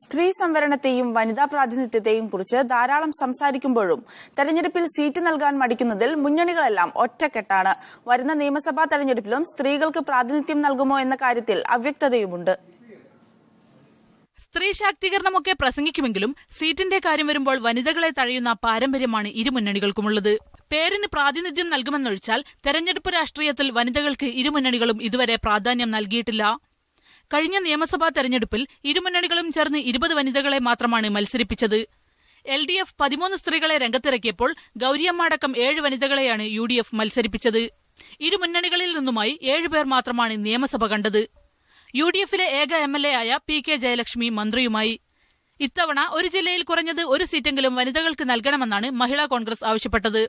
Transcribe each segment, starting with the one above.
സ്ത്രീ സംവരണത്തെയും വനിതാ പ്രാതിനിധ്യത്തെയും കുറിച്ച് ധാരാളം സംസാരിക്കുമ്പോഴും തെരഞ്ഞെടുപ്പിൽ സീറ്റ് നൽകാൻ മടിക്കുന്നതിൽ മുന്നണികളെല്ലാം ഒറ്റക്കെട്ടാണ്. വരുന്ന നിയമസഭാ തെരഞ്ഞെടുപ്പിലും സ്ത്രീകൾക്ക് പ്രാതിനിധ്യം നൽകുമോ എന്ന കാര്യത്തിൽ അവ്യക്തതയുമുണ്ട്. സ്ത്രീ ശാക്തീകരണമൊക്കെ പ്രസംഗിക്കുമെങ്കിലും സീറ്റിന്റെ കാര്യം വരുമ്പോൾ വനിതകളെ തഴയുന്ന പാരമ്പര്യമാണ് ഇരുമുന്നണികൾക്കുമുള്ളത് പേരിന് പ്രാതിനിധ്യം നൽകുമെന്നൊഴിച്ചാൽ തെരഞ്ഞെടുപ്പ് രാഷ്ട്രീയത്തിൽ വനിതകൾക്ക് ഇരുമുന്നണികളും ഇതുവരെ പ്രാധാന്യം നൽകിയിട്ടില്ല. കഴിഞ്ഞ നിയമസഭാ തെരഞ്ഞെടുപ്പിൽ ഇരുമുന്നണികളും ചേർന്ന് ഇരുപത് വനിതകളെ മാത്രമാണ് മത്സരിപ്പിച്ചത്. എൽ ഡി എഫ് പതിമൂന്ന് സ്ത്രീകളെ രംഗത്തിറക്കിയപ്പോൾ ഗൌരിയമ്മടക്കം ഏഴ് വനിതകളെയാണ് യു ഡി എഫ് മത്സരിപ്പിച്ചത്. ഇരുമുന്നണികളിൽ നിന്നുമായി ഏഴുപേർ മാത്രമാണ് നിയമസഭ കണ്ടത്. യു ഡി എഫിലെ ഏക എം എൽ എ ആയ പി കെ ജയലക്ഷ്മി മന്ത്രിയുമായി. ഇത്തവണ ഒരു ജില്ലയിൽ കുറഞ്ഞത് ഒരു സീറ്റെങ്കിലും വനിതകൾക്ക് നൽകണമെന്നാണ് മഹിളാ കോൺഗ്രസ് ആവശ്യപ്പെട്ടത്.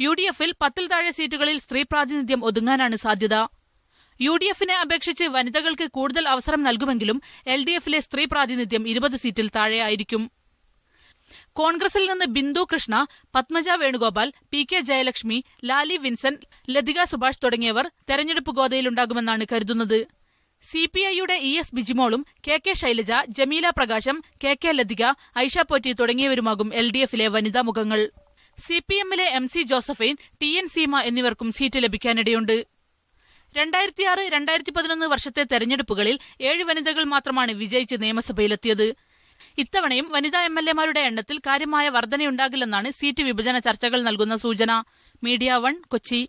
യു ഡി എഫിൽ പത്തിൽ താഴെ സീറ്റുകളിൽ സ്ത്രീ പ്രാതിനിധ്യം ഒതുങ്ങാനാണ് സാധ്യത. യു ഡി എഫിനെ അപേക്ഷിച്ച് വനിതകൾക്ക് കൂടുതൽ അവസരം നൽകുമെങ്കിലും എൽ ഡി എഫിലെ സ്ത്രീ പ്രാതിനിധ്യം ഇരുപത് സീറ്റിൽ താഴെയായിരിക്കും. കോൺഗ്രസിൽ നിന്ന് Bindu Krishna Padmaja Venugopal P K Jayalakshmi Lali Vincent Lathika Subhash തുടങ്ങിയവർ തെരഞ്ഞെടുപ്പ് ഗോതയിലുണ്ടാകുമെന്നാണ് കരുതുന്നത്. സി പി ഐയുടെ E S ബിജിമോളും K K Shailaja Jameela Prakasam K K Lathika Aisha Potty തുടങ്ങിയവരുമാകും L D എഫിലെ വനിതാ മുഖങ്ങൾ. സി പി എമ്മിലെ M C Josephine T N Seema എന്നിവർക്കും സീറ്റ് ലഭിക്കാനിടയുണ്ട്. രണ്ടായിരത്തിയാറ് രണ്ടായിരത്തി പതിനൊന്ന് വർഷത്തെ തെരഞ്ഞെടുപ്പുകളിൽ ഏഴ് വനിതകൾ മാത്രമാണ് വിജയിച്ച് നിയമസഭയിലെത്തിയത്. ഇത്തവണയും വനിതാ എം എൽ എമാരുടെ എണ്ണത്തിൽ കാര്യമായ വർധനയുണ്ടാകില്ലെന്നാണ് സീറ്റ് വിഭജന ചർച്ചകൾ നൽകുന്ന സൂചന. Media One Kochi.